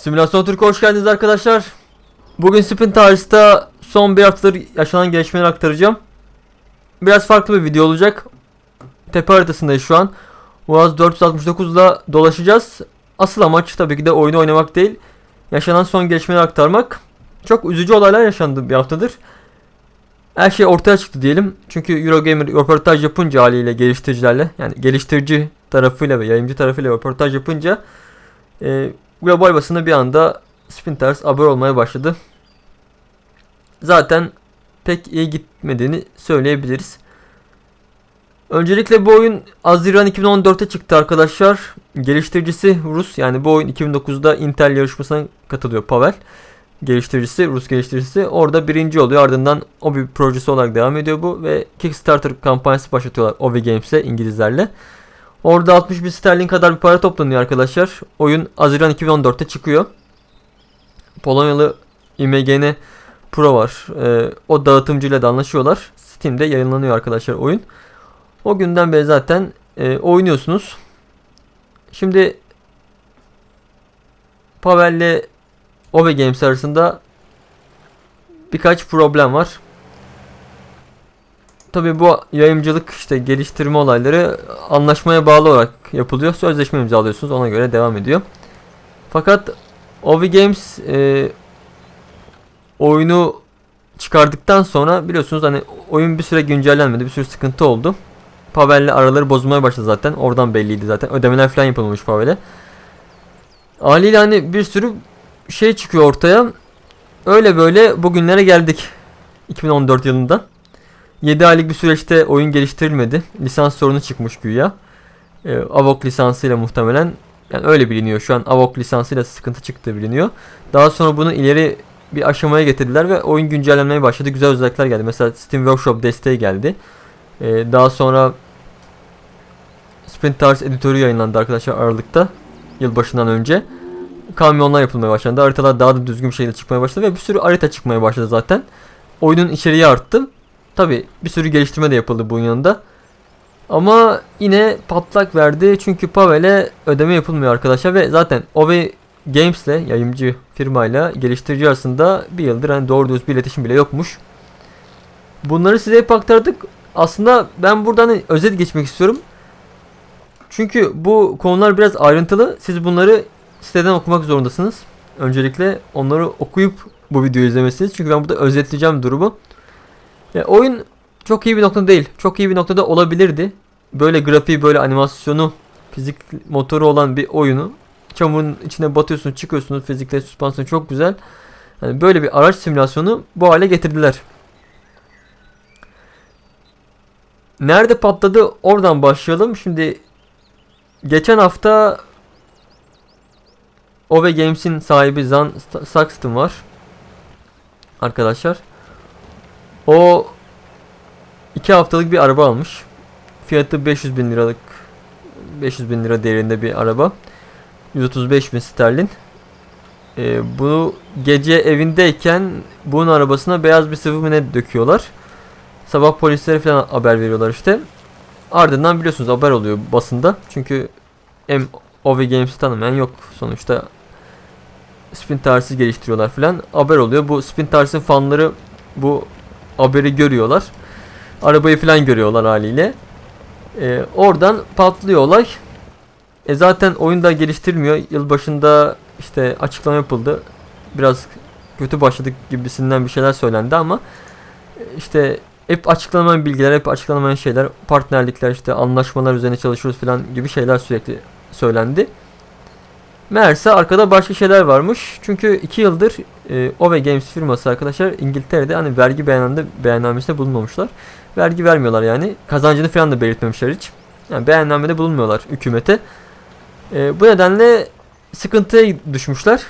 Simülasyon Türk'e hoş geldiniz arkadaşlar. Bugün Spin Tarz'da son bir haftadır yaşanan gelişmeleri aktaracağım. Biraz farklı bir video olacak. Tepe haritasındayız şu an. Uaz 469'da dolaşacağız. Asıl amaç tabii ki de oyunu oynamak değil. Yaşanan son gelişmeleri aktarmak. Çok üzücü olaylar yaşandı bir haftadır. Her şey ortaya çıktı diyelim. Çünkü Eurogamer röportaj yapınca haliyle geliştiricilerle yani geliştirici tarafıyla ve yayıncı tarafıyla röportaj yapınca e, global basında bir anda Spinters haber olmaya başladı. Zaten pek iyi gitmediğini söyleyebiliriz. Öncelikle bu oyun Haziran 2014'te çıktı arkadaşlar. Geliştiricisi Rus yani bu oyun 2009'da Intel yarışmasına katılıyor Pavel. Geliştiricisi, Rus geliştiricisi orada birinci oluyor. Ardından Obi projesi olarak devam ediyor bu ve Kickstarter kampanyası başlatıyorlar Obi Games'e İngilizlerle. Orada 60 bin sterlin kadar bir para toplanıyor arkadaşlar. Oyun Haziran 2014'te çıkıyor. Polonyalı IMGN Pro var. Ee, o dağıtımcıyla da anlaşıyorlar. Steam'de yayınlanıyor arkadaşlar oyun. O günden beri zaten e, oynuyorsunuz. Şimdi Pavel'le Ove Games arasında birkaç problem var. Tabii bu yayıncılık işte geliştirme olayları anlaşmaya bağlı olarak yapılıyor. Sözleşme imzalıyorsunuz ona göre devam ediyor. Fakat Ovi Games e, oyunu çıkardıktan sonra biliyorsunuz hani oyun bir süre güncellenmedi. Bir sürü sıkıntı oldu. Pavel'le araları bozulmaya başladı zaten. Oradan belliydi zaten. Ödemeler falan yapılmış Pavel'e. Haliyle hani bir sürü şey çıkıyor ortaya. Öyle böyle bugünlere geldik. 2014 yılında. 7 aylık bir süreçte oyun geliştirilmedi. Lisans sorunu çıkmış güya. Ee, Avok lisansıyla muhtemelen. Yani öyle biliniyor. Şu an Avok lisansıyla sıkıntı çıktığı biliniyor. Daha sonra bunu ileri bir aşamaya getirdiler ve oyun güncellenmeye başladı. Güzel özellikler geldi. Mesela Steam Workshop desteği geldi. Ee, daha sonra Sprint Tars editörü yayınlandı arkadaşlar Aralık'ta. Yılbaşından önce. Kamyonlar yapılmaya başlandı. Haritalar daha da düzgün bir şekilde çıkmaya başladı ve bir sürü harita çıkmaya başladı zaten. Oyunun içeriği arttı. Tabi bir sürü geliştirme de yapıldı bunun yanında. Ama yine patlak verdi çünkü Pavel'e ödeme yapılmıyor arkadaşlar ve zaten Ove Games'le yayıncı firmayla geliştirici arasında bir yıldır hani doğru düz bir iletişim bile yokmuş. Bunları size hep aktardık. Aslında ben buradan hani özet geçmek istiyorum. Çünkü bu konular biraz ayrıntılı. Siz bunları siteden okumak zorundasınız. Öncelikle onları okuyup bu videoyu izlemesiniz. Çünkü ben burada özetleyeceğim durumu. Ya, oyun çok iyi bir noktada değil. Çok iyi bir noktada olabilirdi. Böyle grafiği, böyle animasyonu, fizik motoru olan bir oyunu çamurun içine batıyorsunuz, çıkıyorsunuz. Fizikle süspansiyon çok güzel. Yani böyle bir araç simülasyonu bu hale getirdiler. Nerede patladı? Oradan başlayalım. Şimdi geçen hafta Ove Games'in sahibi Zan Saxton var. Arkadaşlar. O 2 haftalık bir araba almış. Fiyatı 500 bin liralık 500 bin lira değerinde bir araba. 135 bin sterlin. Ee, bunu gece evindeyken bunun arabasına beyaz bir sıvı mı ne döküyorlar. Sabah polislere falan haber veriyorlar işte. Ardından biliyorsunuz haber oluyor basında. Çünkü hem Ove Games'i tanımayan yok sonuçta. Spin Tars'ı geliştiriyorlar falan. Haber oluyor. Bu Spin Tars'ın fanları bu haberi görüyorlar. Arabayı falan görüyorlar haliyle. Ee, oradan patlıyor olay. E zaten oyunda geliştirmiyor. Yılbaşında işte açıklama yapıldı. Biraz kötü başladık gibisinden bir şeyler söylendi ama e, işte hep açıklanamayan bilgiler, hep açıklanamayan şeyler, partnerlikler, işte anlaşmalar üzerine çalışıyoruz falan gibi şeyler sürekli söylendi. Meğerse arkada başka şeyler varmış. Çünkü 2 yıldır e, Ove Games firması arkadaşlar İngiltere'de hani vergi beyanında beyannamesinde bulunmamışlar. Vergi vermiyorlar yani. Kazancını falan da belirtmemişler hiç. Yani beyannamede bulunmuyorlar hükümete. E, bu nedenle sıkıntıya düşmüşler.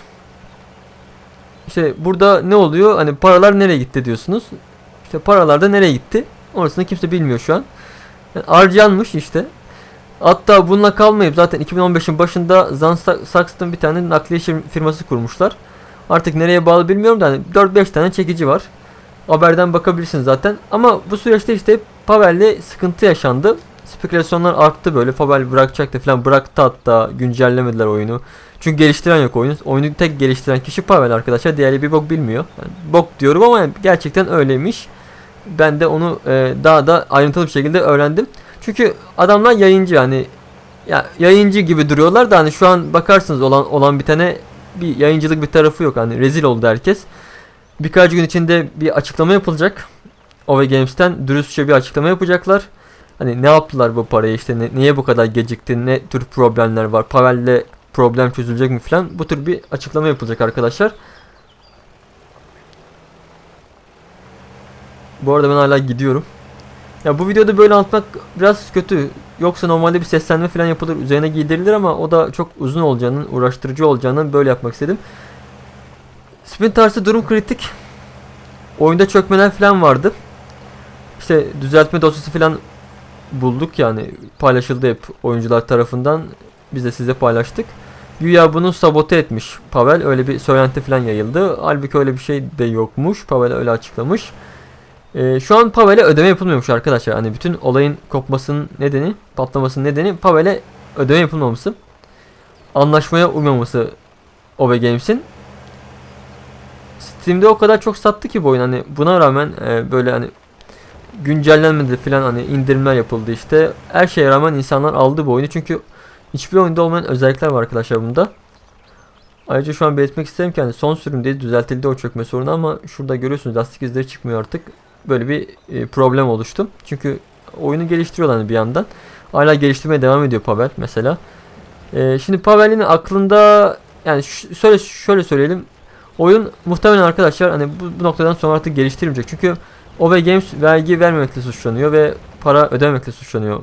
İşte burada ne oluyor? Hani paralar nereye gitti diyorsunuz. İşte paralar da nereye gitti? Orasını kimse bilmiyor şu an. Yani harcanmış işte. Hatta bununla kalmayıp zaten 2015'in başında Zan Saxton bir tane nakliye firması kurmuşlar. Artık nereye bağlı bilmiyorum da hani 4-5 tane çekici var. Haberden bakabilirsiniz zaten. Ama bu süreçte işte Pavel'le sıkıntı yaşandı. Spekülasyonlar arttı böyle. Pavel bırakacaktı falan. Bıraktı hatta. Güncellemediler oyunu. Çünkü geliştiren yok oyunu. Oyunu tek geliştiren kişi Pavel arkadaşlar. Diğeri bir bok bilmiyor. Yani bok diyorum ama gerçekten öyleymiş. Ben de onu e, daha da ayrıntılı bir şekilde öğrendim. Çünkü adamlar yayıncı yani ya yayıncı gibi duruyorlar da hani şu an bakarsınız olan olan bitene bir yayıncılık bir tarafı yok. Hani rezil oldu herkes. Birkaç gün içinde bir açıklama yapılacak. Ove Games'ten dürüstçe bir açıklama yapacaklar. Hani ne yaptılar bu parayı işte ne- niye bu kadar gecikti ne tür problemler var Pavel'le problem çözülecek mi falan bu tür bir açıklama yapılacak arkadaşlar. Bu arada ben hala gidiyorum. Ya bu videoda böyle anlatmak biraz kötü. Yoksa normalde bir seslenme falan yapılır, üzerine giydirilir ama o da çok uzun olacağının, uğraştırıcı olacağından böyle yapmak istedim. Spin tarzı durum kritik. Oyunda çökmeler falan vardı. İşte düzeltme dosyası falan bulduk yani paylaşıldı hep oyuncular tarafından. Biz de size paylaştık. Güya bunu sabote etmiş Pavel. Öyle bir söylenti falan yayıldı. Halbuki öyle bir şey de yokmuş. Pavel öyle açıklamış. Ee, şu an Pavel'e ödeme yapılmıyormuş arkadaşlar. Hani bütün olayın kopmasının nedeni, patlamasının nedeni Pavel'e ödeme yapılmaması. Anlaşmaya uymaması Ove Games'in. Steam'de o kadar çok sattı ki bu oyun hani buna rağmen e, böyle hani güncellenmedi falan hani indirimler yapıldı işte. Her şeye rağmen insanlar aldı bu oyunu çünkü hiçbir oyunda olmayan özellikler var arkadaşlar bunda. Ayrıca şu an belirtmek isterim ki hani son sürümde düzeltildi o çökme sorunu ama şurada görüyorsunuz lastik izleri çıkmıyor artık. Böyle bir e, problem oluştu. Çünkü oyunu geliştiriyorlar hani bir yandan. Hala geliştirmeye devam ediyor Pavel mesela. E, şimdi Pavel'in aklında yani şöyle şöyle söyleyelim. Oyun muhtemelen arkadaşlar hani bu, bu noktadan sonra artık geliştirilmeyecek. Çünkü OV Games vergi vermemekle suçlanıyor ve para ödememekle suçlanıyor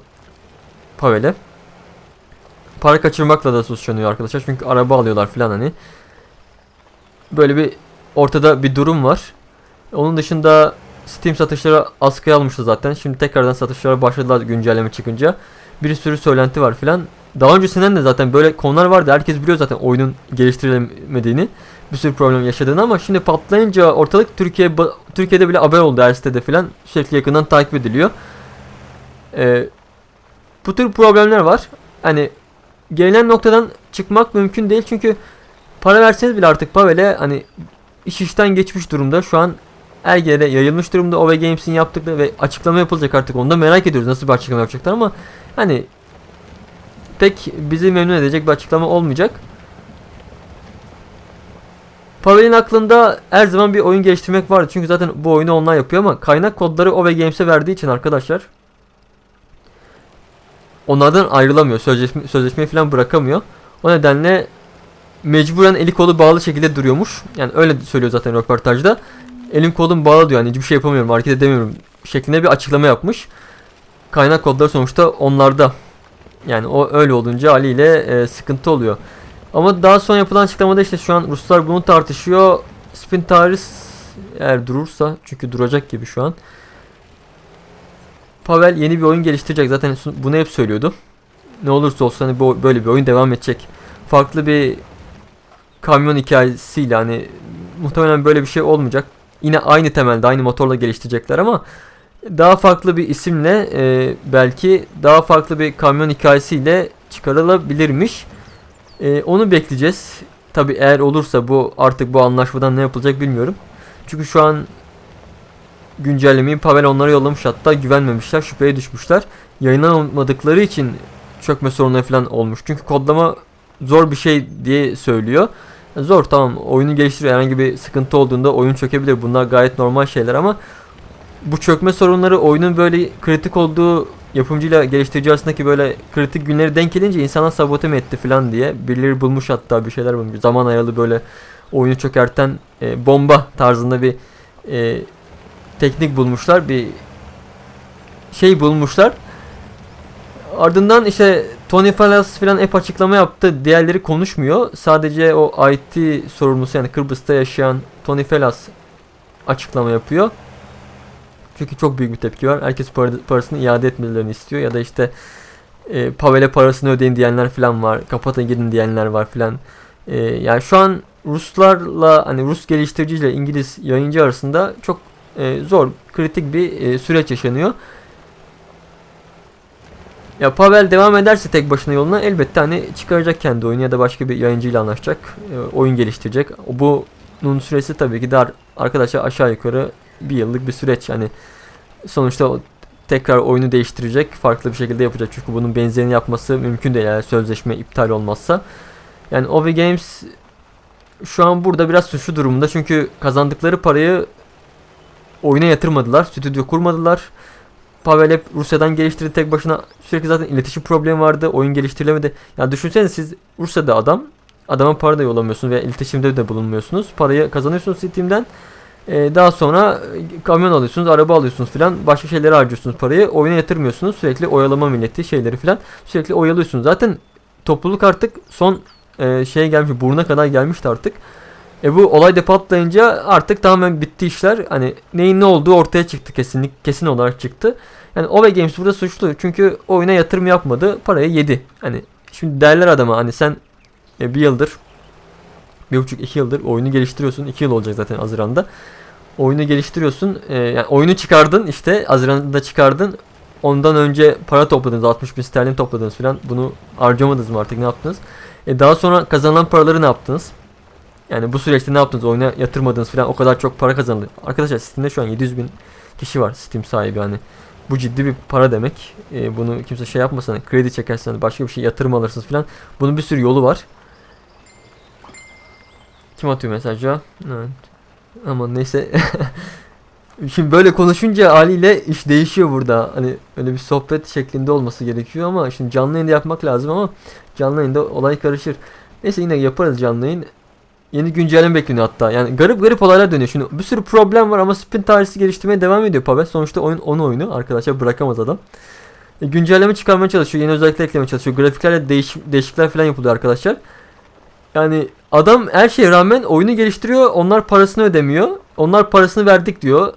Pavel'e. Para kaçırmakla da suçlanıyor arkadaşlar. Çünkü araba alıyorlar falan hani. Böyle bir ortada bir durum var. Onun dışında Steam satışları askıya almıştı zaten. Şimdi tekrardan satışlara başladılar güncelleme çıkınca. Bir sürü söylenti var filan. Daha öncesinden de zaten böyle konular vardı. Herkes biliyor zaten oyunun geliştirilemediğini. Bir sürü problem yaşadığını ama şimdi patlayınca ortalık Türkiye Türkiye'de bile haber oldu her sitede filan. Sürekli yakından takip ediliyor. Ee, bu tür problemler var. Hani gelinen noktadan çıkmak mümkün değil çünkü para verseniz bile artık Pavel'e hani iş işten geçmiş durumda. Şu an her yere yayılmış durumda OV Games'in yaptıkları ve açıklama yapılacak artık. Onu da merak ediyoruz nasıl bir açıklama yapacaklar ama hani pek bizi memnun edecek bir açıklama olmayacak. Pavel'in aklında her zaman bir oyun geliştirmek vardı. Çünkü zaten bu oyunu onlar yapıyor ama kaynak kodları OV Games'e verdiği için arkadaşlar onlardan ayrılamıyor. Sözleşme, sözleşmeyi falan bırakamıyor. O nedenle mecburen eli kolu bağlı şekilde duruyormuş. Yani öyle söylüyor zaten röportajda. Elim kolum bağlı diyor. Yani hiçbir şey yapamıyorum, hareket edemiyorum şeklinde bir açıklama yapmış. Kaynak kodları sonuçta onlarda. Yani o öyle olunca haliyle e, sıkıntı oluyor. Ama daha sonra yapılan açıklamada işte şu an Ruslar bunu tartışıyor. Spin Taris eğer durursa çünkü duracak gibi şu an. Pavel yeni bir oyun geliştirecek. Zaten bunu hep söylüyordu. Ne olursa olsun hani böyle bir oyun devam edecek. Farklı bir kamyon hikayesiyle hani muhtemelen böyle bir şey olmayacak. Yine aynı temelde aynı motorla geliştirecekler ama daha farklı bir isimle e, belki daha farklı bir kamyon hikayesiyle çıkarılabilirmiş. E, onu bekleyeceğiz. Tabi eğer olursa bu artık bu anlaşmadan ne yapılacak bilmiyorum. Çünkü şu an güncellemeyi Pavel onlara yollamış hatta güvenmemişler şüpheye düşmüşler. Yayınlanmadıkları için çökme sorunları falan olmuş. Çünkü kodlama zor bir şey diye söylüyor. Zor tamam. Oyunu geliştiriyor. Herhangi bir sıkıntı olduğunda oyun çökebilir. Bunlar gayet normal şeyler ama bu çökme sorunları oyunun böyle kritik olduğu yapımcıyla geliştirici arasındaki böyle kritik günleri denk gelince insana sabote mi etti falan diye birileri bulmuş hatta bir şeyler bulmuş. Zaman ayalı böyle oyunu çökerten e, bomba tarzında bir e, teknik bulmuşlar. Bir şey bulmuşlar. Ardından işte Tony Fallas falan hep açıklama yaptı. Diğerleri konuşmuyor. Sadece o IT sorumlusu yani Kıbrıs'ta yaşayan Tony Fallas açıklama yapıyor. Çünkü çok büyük bir tepki var. Herkes para- parasını iade etmelerini istiyor ya da işte e, Pavel'e parasını ödeyin diyenler falan var. Kapatın gidin diyenler var falan. E, yani şu an Ruslarla hani Rus geliştiriciyle İngiliz yayıncı arasında çok e, zor, kritik bir e, süreç yaşanıyor. Ya Pavel devam ederse tek başına yoluna elbette hani çıkaracak kendi oyunu ya da başka bir yayıncıyla anlaşacak. e, oyun geliştirecek. Bunun süresi tabii ki dar arkadaşlar aşağı yukarı bir yıllık bir süreç yani sonuçta tekrar oyunu değiştirecek farklı bir şekilde yapacak çünkü bunun benzerini yapması mümkün değil eğer sözleşme iptal olmazsa. Yani Ovi Games şu an burada biraz suçlu durumunda çünkü kazandıkları parayı oyuna yatırmadılar, stüdyo kurmadılar. Pavel hep Rusya'dan geliştirdi tek başına. Sürekli zaten iletişim problemi vardı. Oyun geliştirilemedi. Ya düşünsenize siz Rusya'da adam. Adama para da yollamıyorsunuz veya iletişimde de bulunmuyorsunuz. Parayı kazanıyorsunuz Steam'den. Ee, daha sonra e, kamyon alıyorsunuz, araba alıyorsunuz filan. Başka şeylere harcıyorsunuz parayı. Oyuna yatırmıyorsunuz. Sürekli oyalama milleti şeyleri filan. Sürekli oyalıyorsunuz. Zaten topluluk artık son e, şeye gelmiş. Buruna kadar gelmişti artık. E bu olay da patlayınca artık tamamen bitti işler. Hani neyin ne olduğu ortaya çıktı kesinlik kesin olarak çıktı. Yani Ove Games burada suçlu çünkü oyuna yatırım yapmadı, parayı yedi. Hani şimdi derler adama hani sen e, bir yıldır bir buçuk iki yıldır oyunu geliştiriyorsun. iki yıl olacak zaten Haziran'da. Oyunu geliştiriyorsun. E, yani oyunu çıkardın işte Haziran'da çıkardın. Ondan önce para topladınız 60 bin sterlin topladınız filan. Bunu harcamadınız mı artık ne yaptınız? E, daha sonra kazanılan paraları ne yaptınız? Yani bu süreçte ne yaptınız? Oyuna yatırmadınız falan o kadar çok para kazandı. Arkadaşlar Steam'de şu an 700 bin kişi var Steam sahibi hani. Bu ciddi bir para demek. Ee, bunu kimse şey yapmasın. hani kredi çekersen hani başka bir şey yatırım alırsınız falan. Bunun bir sürü yolu var. Kim atıyor mesajı? Evet. Ama neyse. Şimdi böyle konuşunca haliyle iş değişiyor burada. Hani öyle bir sohbet şeklinde olması gerekiyor ama şimdi canlı yayında yapmak lazım ama canlı yayında olay karışır. Neyse yine yaparız canlı yayın. Yeni güncelleme bekleniyor hatta. Yani garip garip olaylar dönüyor. Şimdi bir sürü problem var ama spin tarihi geliştirmeye devam ediyor Pavel. Sonuçta oyun onun oyunu. Arkadaşlar bırakamaz adam. E, güncelleme çıkarmaya çalışıyor. Yeni özellikler eklemeye çalışıyor. Grafiklerle değiş değişiklikler falan yapılıyor arkadaşlar. Yani adam her şeye rağmen oyunu geliştiriyor. Onlar parasını ödemiyor. Onlar parasını verdik diyor.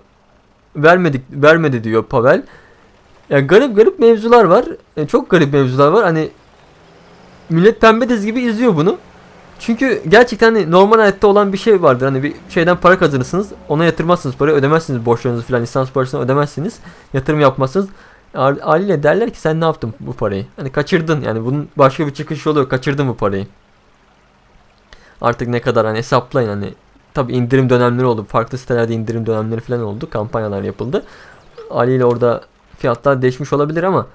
Vermedik vermedi diyor Pavel. Ya garip garip mevzular var. E, çok garip mevzular var. Hani millet pembe diz gibi izliyor bunu. Çünkü gerçekten hani normal hayatta olan bir şey vardır. Hani bir şeyden para kazanırsınız. Ona yatırmazsınız parayı ödemezsiniz borçlarınızı falan lisans parasını ödemezsiniz. Yatırım yapmazsınız. Hal- Haliyle derler ki sen ne yaptın bu parayı? Hani kaçırdın yani bunun başka bir çıkış yolu yok. Kaçırdın bu parayı. Artık ne kadar hani hesaplayın hani. Tabi indirim dönemleri oldu. Farklı sitelerde indirim dönemleri falan oldu. Kampanyalar yapıldı. Haliyle orada fiyatlar değişmiş olabilir ama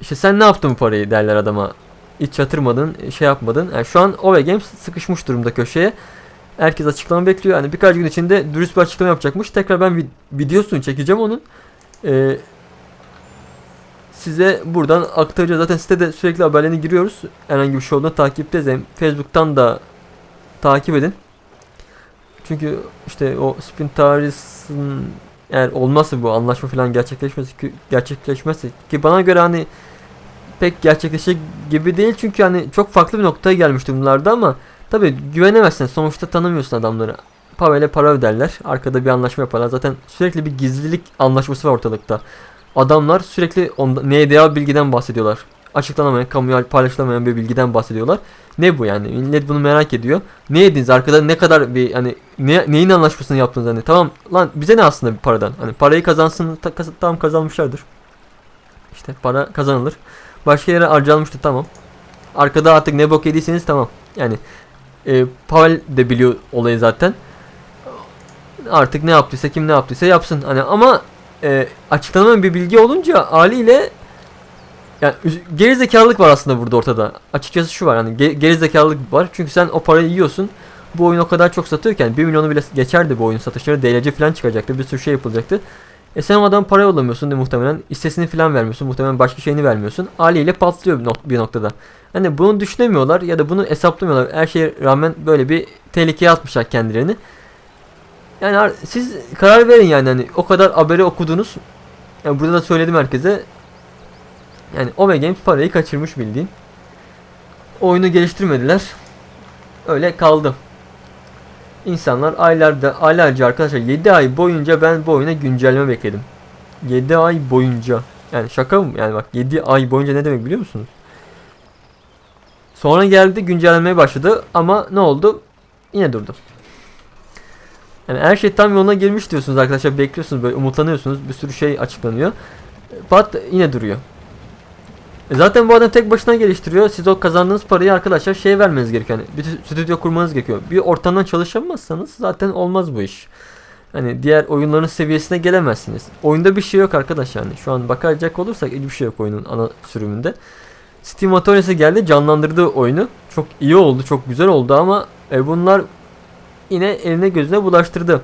işte sen ne yaptın bu parayı derler adama hiç yatırmadın, şey yapmadın. Yani şu an Ove Games sıkışmış durumda köşeye. Herkes açıklama bekliyor. Yani birkaç gün içinde dürüst bir açıklama yapacakmış. Tekrar ben vid- videosunu çekeceğim onun. Ee, size buradan aktaracağız. Zaten sitede sürekli haberlerini giriyoruz. Herhangi bir şey olduğunda takipteyiz. Hem Facebook'tan da takip edin. Çünkü işte o Spin Taris'in eğer olmazsa bu anlaşma falan gerçekleşmesi ki gerçekleşmezse ki bana göre hani pek gerçekleşecek gibi değil çünkü hani çok farklı bir noktaya gelmişti bunlarda ama tabi güvenemezsin sonuçta tanımıyorsun adamları. Pavel'e para öderler arkada bir anlaşma yaparlar zaten sürekli bir gizlilik anlaşması var ortalıkta. Adamlar sürekli onda, NDA bilgiden bahsediyorlar. Açıklanamayan, kamuya paylaşılamayan bir bilgiden bahsediyorlar. Ne bu yani? Millet bunu merak ediyor. Ne yediniz arkada ne kadar bir hani ne, neyin anlaşmasını yaptınız hani? Tamam lan bize ne aslında bir paradan? Hani parayı kazansın ta, kaz- tamam kazanmışlardır. İşte para kazanılır. Başka yere harcanmıştı tamam. Arkada artık ne bok yediyseniz tamam. Yani e, Pavel de biliyor olayı zaten. Artık ne yaptıysa kim ne yaptıysa yapsın. Hani ama e, açıklamayan bir bilgi olunca haliyle yani üz- gerizekalılık var aslında burada ortada. Açıkçası şu var hani ge- gerizekalılık var. Çünkü sen o parayı yiyorsun. Bu oyun o kadar çok satıyorken 1 milyonu bile geçerdi bu oyun satışları. DLC falan çıkacaktı. Bir sürü şey yapılacaktı. E sen adam para yollamıyorsun de muhtemelen. hissesini falan vermiyorsun. Muhtemelen başka şeyini vermiyorsun. Haliyle patlıyor bir, nok- bir noktada. Hani bunu düşünemiyorlar ya da bunu hesaplamıyorlar. Her şeye rağmen böyle bir tehlikeye atmışlar kendilerini. Yani siz karar verin yani hani o kadar haberi okudunuz. Yani burada da söyledim herkese. Yani Ove Games parayı kaçırmış bildiğin. Oyunu geliştirmediler. Öyle kaldı. İnsanlar aylarda aylarca arkadaşlar 7 ay boyunca ben bu oyuna güncelleme bekledim. 7 ay boyunca. Yani şaka mı? Yani bak 7 ay boyunca ne demek biliyor musunuz? Sonra geldi güncellemeye başladı ama ne oldu? Yine durdu. Yani her şey tam yoluna girmiş diyorsunuz arkadaşlar bekliyorsunuz böyle umutlanıyorsunuz bir sürü şey açıklanıyor. Pat yine duruyor. E zaten bu adam tek başına geliştiriyor. Siz o kazandığınız parayı arkadaşlar şeye vermeniz gerekiyor. Yani bir stüdyo kurmanız gerekiyor. Bir ortamdan çalışamazsanız zaten olmaz bu iş. Hani diğer oyunların seviyesine gelemezsiniz. Oyunda bir şey yok arkadaş yani. Şu an bakacak olursak hiçbir şey yok oyunun ana sürümünde. Steam Atölyesi geldi canlandırdı oyunu. Çok iyi oldu, çok güzel oldu ama e, bunlar yine eline gözüne bulaştırdı.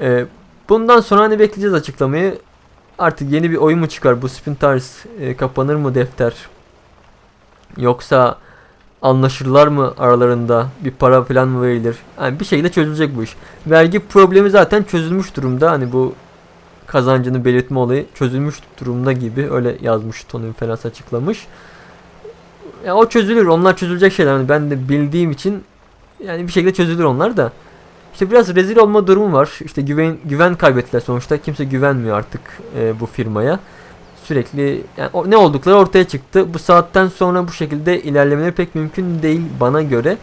E, bundan sonra hani bekleyeceğiz açıklamayı. Artık yeni bir oyun mu çıkar? Bu Spin Tires e, kapanır mı defter? Yoksa anlaşırlar mı aralarında? Bir para falan mı verilir? Yani bir şekilde çözülecek bu iş. Vergi problemi zaten çözülmüş durumda. Hani bu kazancını belirtme olayı çözülmüş durumda gibi öyle yazmış Tony Felas açıklamış. Ya o çözülür. Onlar çözülecek şeyler. Yani ben de bildiğim için yani bir şekilde çözülür onlar da. İşte biraz rezil olma durumu var. İşte güven güven kaybettiler sonuçta. Kimse güvenmiyor artık e, bu firmaya. Sürekli yani o, ne oldukları ortaya çıktı. Bu saatten sonra bu şekilde ilerlemeleri pek mümkün değil bana göre.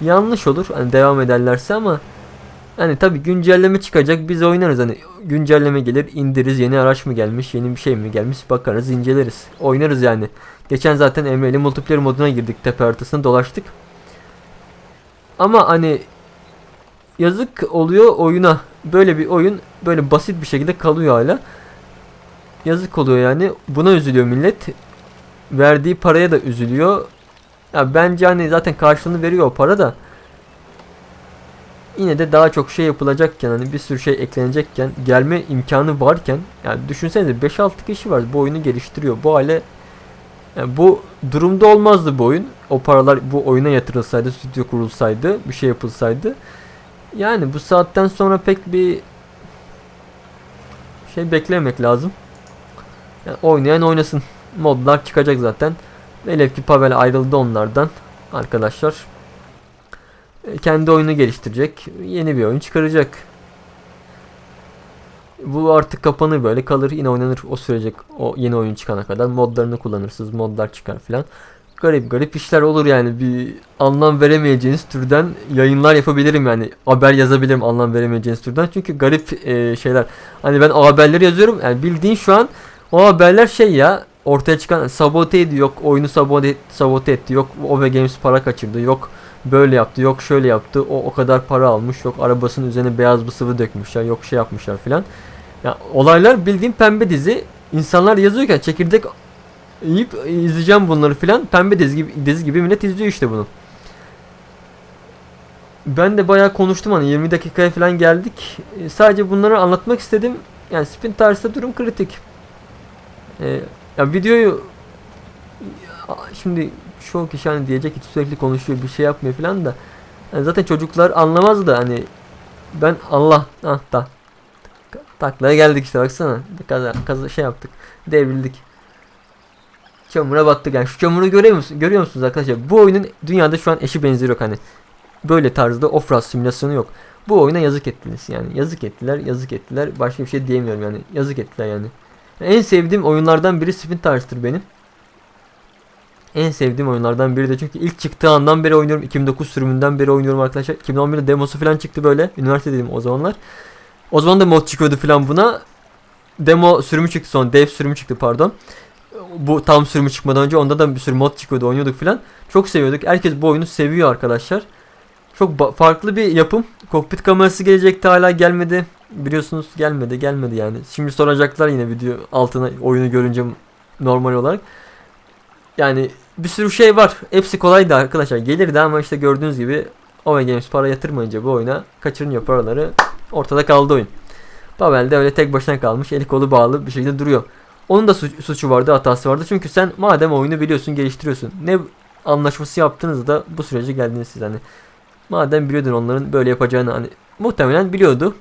Yanlış olur hani devam ederlerse ama hani tabi güncelleme çıkacak biz oynarız hani güncelleme gelir indiririz yeni araç mı gelmiş yeni bir şey mi gelmiş bakarız inceleriz oynarız yani. Geçen zaten Emre multiplayer moduna girdik tepe haritasını dolaştık. Ama hani yazık oluyor oyuna. Böyle bir oyun böyle basit bir şekilde kalıyor hala. Yazık oluyor yani. Buna üzülüyor millet. Verdiği paraya da üzülüyor. Ya bence hani zaten karşılığını veriyor o para da. Yine de daha çok şey yapılacakken hani bir sürü şey eklenecekken gelme imkanı varken yani düşünsenize 5-6 kişi var bu oyunu geliştiriyor. Bu hale yani bu durumda olmazdı bu oyun. O paralar bu oyuna yatırılsaydı, stüdyo kurulsaydı, bir şey yapılsaydı. Yani bu saatten sonra pek bir şey beklemek lazım. Yani oynayan oynasın. Modlar çıkacak zaten. Velev ki Pavel ayrıldı onlardan. Arkadaşlar. E, Kendi oyunu geliştirecek. Yeni bir oyun çıkaracak. Bu artık kapanır böyle kalır yine oynanır o sürecek o yeni oyun çıkana kadar modlarını kullanırsınız modlar çıkar filan garip garip işler olur yani. Bir anlam veremeyeceğiniz türden yayınlar yapabilirim yani. Haber yazabilirim anlam veremeyeceğiniz türden. Çünkü garip e, şeyler. Hani ben o haberleri yazıyorum. Yani bildiğin şu an o haberler şey ya ortaya çıkan sabote ediyor. Yok oyunu sabote, sabote etti. Yok OV Games para kaçırdı. Yok böyle yaptı. Yok şöyle yaptı. O o kadar para almış. Yok arabasının üzerine beyaz bir sıvı dökmüşler. Yok şey yapmışlar filan. Ya olaylar bildiğin pembe dizi. İnsanlar yazıyorken çekirdek yiyip izleyeceğim bunları filan. Pembe dizi gibi, dizi gibi millet izliyor işte bunu. Ben de bayağı konuştum hani 20 dakikaya falan geldik. E, sadece bunları anlatmak istedim. Yani spin tarzda durum kritik. E, ya videoyu şimdi çoğu kişi hani diyecek ki sürekli konuşuyor bir şey yapmıyor falan da yani zaten çocuklar anlamaz da hani ben Allah ah da taklaya geldik işte baksana kaza, kaza şey yaptık devrildik Çamura battık yani. Şu çamuru görüyor musunuz? Görüyor musunuz arkadaşlar? Bu oyunun dünyada şu an eşi benzeri yok hani. Böyle tarzda off simülasyonu yok. Bu oyuna yazık ettiniz yani. Yazık ettiler, yazık ettiler. Başka bir şey diyemiyorum yani. Yazık ettiler yani. En sevdiğim oyunlardan biri Spin Tarz'tır benim. En sevdiğim oyunlardan biri de çünkü ilk çıktığı andan beri oynuyorum. 2009 sürümünden beri oynuyorum arkadaşlar. 2011'de demosu falan çıktı böyle. Üniversitedeydim o zamanlar. O zaman da mod çıkıyordu falan buna. Demo sürümü çıktı sonra. Dev sürümü çıktı pardon bu tam sürümü çıkmadan önce onda da bir sürü mod çıkıyordu oynuyorduk filan. Çok seviyorduk. Herkes bu oyunu seviyor arkadaşlar. Çok farklı bir yapım. Kokpit kamerası gelecekti hala gelmedi. Biliyorsunuz gelmedi gelmedi yani. Şimdi soracaklar yine video altına oyunu görünce normal olarak. Yani bir sürü şey var. Hepsi kolaydı arkadaşlar. Gelirdi ama işte gördüğünüz gibi Ove Games para yatırmayınca bu oyuna kaçırınca paraları ortada kaldı oyun. Pavel de öyle tek başına kalmış. Eli kolu bağlı bir şekilde duruyor. Onun da suç, suçu vardı, hatası vardı. Çünkü sen madem oyunu biliyorsun, geliştiriyorsun. Ne anlaşması yaptığınızda bu sürece geldiniz siz hani. Madem biliyordun onların böyle yapacağını hani muhtemelen biliyordu.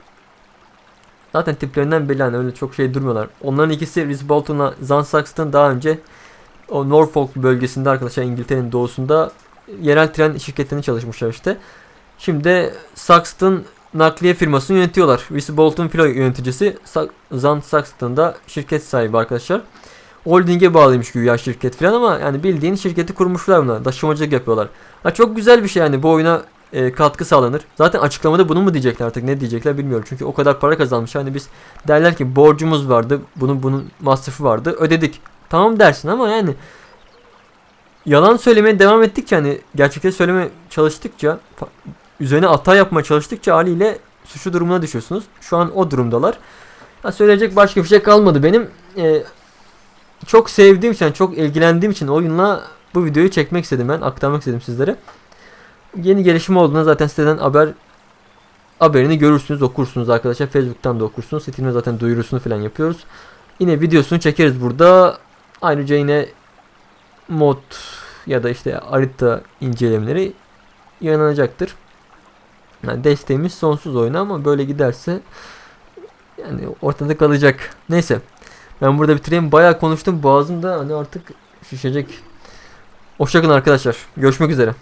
Zaten tiplerinden belli hani öyle çok şey durmuyorlar. Onların ikisi Rhys Bolton'la Zan Saxton daha önce o Norfolk bölgesinde arkadaşlar İngiltere'nin doğusunda yerel tren şirketlerinde çalışmışlar işte. Şimdi Saxton nakliye firmasını yönetiyorlar. Reese Bolton filo yöneticisi Zan Saxton da şirket sahibi arkadaşlar. Holding'e bağlıymış güya şirket falan ama yani bildiğin şirketi kurmuşlar bunlar. Taşımacılık yapıyorlar. Ha çok güzel bir şey yani bu oyuna e, katkı sağlanır. Zaten açıklamada bunu mu diyecekler artık ne diyecekler bilmiyorum. Çünkü o kadar para kazanmış. Hani biz derler ki borcumuz vardı. Bunun bunun masrafı vardı. Ödedik. tamam dersin ama yani yalan söylemeye devam ettikçe hani gerçekleri söyleme çalıştıkça üzerine hata yapmaya çalıştıkça haliyle suçlu durumuna düşüyorsunuz. Şu an o durumdalar. Ha, söyleyecek başka bir şey kalmadı benim. Ee, çok sevdiğim için, çok ilgilendiğim için oyunla bu videoyu çekmek istedim ben. Aktarmak istedim sizlere. Yeni gelişme olduğunda zaten siteden haber haberini görürsünüz, okursunuz arkadaşlar. Facebook'tan da okursunuz. Steam'de zaten duyurusunu falan yapıyoruz. Yine videosunu çekeriz burada. Ayrıca yine mod ya da işte harita incelemeleri yayınlanacaktır. Yani desteğimiz sonsuz oyuna ama böyle giderse yani ortada kalacak. Neyse. Ben burada bitireyim. Bayağı konuştum. Boğazım da hani artık şişecek. Hoşçakalın arkadaşlar. Görüşmek üzere.